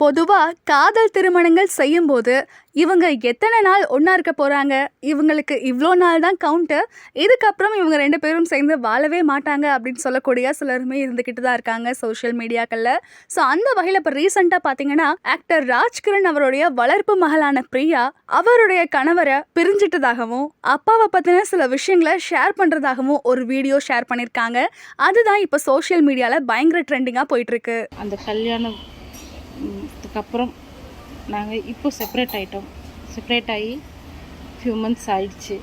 பொதுவாக காதல் திருமணங்கள் செய்யும்போது இவங்க எத்தனை நாள் ஒன்றா இருக்க போகிறாங்க இவங்களுக்கு இவ்வளோ நாள் தான் கவுண்ட்டு இதுக்கப்புறம் இவங்க ரெண்டு பேரும் சேர்ந்து வாழவே மாட்டாங்க அப்படின்னு சொல்லக்கூடிய சிலருமே இருந்துக்கிட்டு தான் இருக்காங்க சோஷியல் மீடியாக்களில் ஸோ அந்த வகையில் இப்போ ரீசெண்டாக பார்த்தீங்கன்னா ஆக்டர் ராஜ்கிரண் அவருடைய வளர்ப்பு மகளான பிரியா அவருடைய கணவரை பிரிஞ்சிட்டதாகவும் அப்பாவை பற்றின சில விஷயங்களை ஷேர் பண்ணுறதாகவும் ஒரு வீடியோ ஷேர் பண்ணியிருக்காங்க அதுதான் இப்போ சோஷியல் மீடியாவில் பயங்கர ட்ரெண்டிங்காக போயிட்டுருக்கு அந்த கல்யாணம் அதுக்கப்புறம் நாங்கள் இப்போ செப்பரேட் ஆகிட்டோம் செப்பரேட் ஆகி ஃபியூ மந்த்ஸ் ஆயிடுச்சு.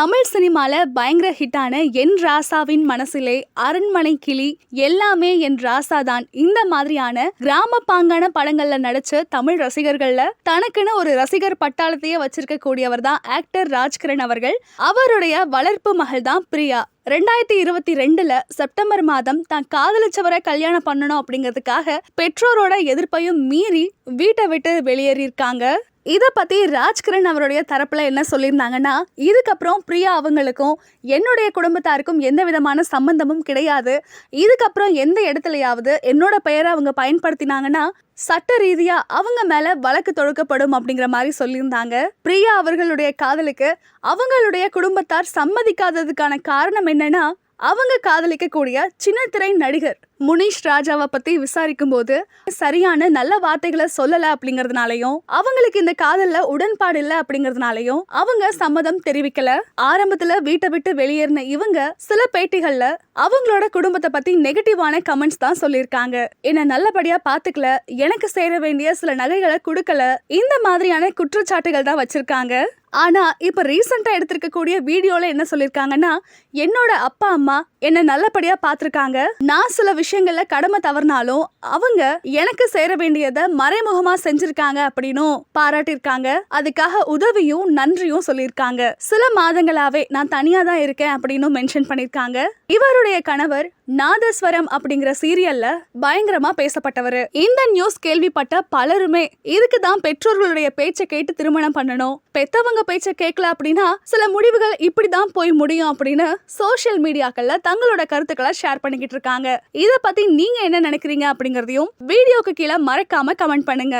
தமிழ் சினிமாவில் பயங்கர ஹிட்டான என் ராசாவின் மனசிலே அரண்மனை கிளி எல்லாமே என் ராசா தான் இந்த மாதிரியான கிராம பாங்கான படங்கள்ல நடிச்ச தமிழ் ரசிகர்கள்ல தனக்குன்னு ஒரு ரசிகர் பட்டாளத்தையே வச்சிருக்க கூடியவர் தான் ஆக்டர் ராஜ்கிரண் அவர்கள். அவருடைய வளர்ப்பு மகள் தான் பிரியா. ரெண்டாயிரத்தி இருபத்தி ரெண்டுல செப்டம்பர் மாதம் தான் காதலிச்சவரை கல்யாணம் பண்ணணும் அப்படிங்கிறதுக்காக பெற்றோரோட எதிர்ப்பையும் மீறி வீட்டை விட்டு வெளியேறியிருக்காங்க. இதை பத்தி ராஜ்கிரண் அவருடைய தரப்புல என்ன சொல்லியிருந்தாங்கன்னா இதுக்கப்புறம் பிரியா அவங்களுக்கும் என்னுடைய குடும்பத்தாருக்கும் எந்த விதமான சம்பந்தமும் கிடையாது. இதுக்கப்புறம் எந்த இடத்துலயாவது என்னோட பெயரை அவங்க பயன்படுத்தினாங்கன்னா சட்ட ரீதியா அவங்க மேல வழக்கு தொடுக்கப்படும் அப்படிங்கிற மாதிரி சொல்லியிருந்தாங்க. பிரியா அவர்களுடைய காதலுக்கு அவங்களுடைய குடும்பத்தார் சம்மதிக்காததுக்கான காரணம் என்னன்னா அவங்க காதலிக்கக்கூடிய சின்னத்திரை நடிகர் முனீஷ் ராஜாவை பத்தி விசாரிக்கும் போது சரியான நல்ல வார்த்தைகளை சொல்லல அப்படிங்கறதுனாலயும் அவங்களுக்கு இந்த காதல்ல உடன்பாடு இல்ல அப்படிங்கறதுனாலயும் அவங்க சம்மதம் தெரிவிக்கல. ஆரம்பத்துல வீட்டை விட்டு வெளியேறின இவங்க சில பேட்டிகள்ல அவங்களோட குடும்பத்தை பத்தி நெகட்டிவான கமெண்ட்ஸ் தான் சொல்லியிருக்காங்க. என்ன நல்லபடியா பாத்துக்கல எனக்கு சேர வேண்டிய சில நகைகளை கொடுக்கல இந்த மாதிரியான குற்றச்சாட்டுகள் தான் வச்சிருக்காங்க. ஆனால் இப்போ ரீசெண்டாக எடுத்திருக்கக்கூடிய வீடியோவில் என்ன சொல்லியிருக்காங்கன்னா என்னோட அப்பா அம்மா என்னை நல்லபடியாக பார்த்துருக்காங்க நான் சில விஷயங்களில் கடமை தவறினாலும் அவங்க எனக்கு சேர வேண்டியதை மறைமுகமாக செஞ்சுருக்காங்க அப்படின்னும் பாராட்டியிருக்காங்க அதுக்காக உதவியும் நன்றியும் சொல்லியிருக்காங்க சில மாதங்களாகவே நான் தனியாக தான் இருக்கேன் அப்படின்னு மென்ஷன் பண்ணியிருக்காங்க இவருடைய கணவர் நாதஸ்வரம் அப்படிங்கிற சீரியல்ல பயங்கரமா பேசப்பட்டவர். இந்த நியூஸ் கேள்விப்பட்ட பலருமே இதுக்கு தான் பெற்றோர்களுடைய பேச்சை கேட்டு திருமணம் பண்ணணும். பெத்தவங்க பேச்சை கேட்கல அப்படின்னா சில முடிவுகள் இப்படிதான் போய் முடியும் அப்படின்னு சோஷியல் மீடியாக்கள்ல தங்களோட கருத்துக்களை ஷேர் பண்ணிக்கிட்டு இருக்காங்க. இத பத்தி நீங்க என்ன நினைக்கிறீங்க அப்படிங்கறதையும் வீடியோக்கு கீழே மறக்காம கமெண்ட் பண்ணுங்க.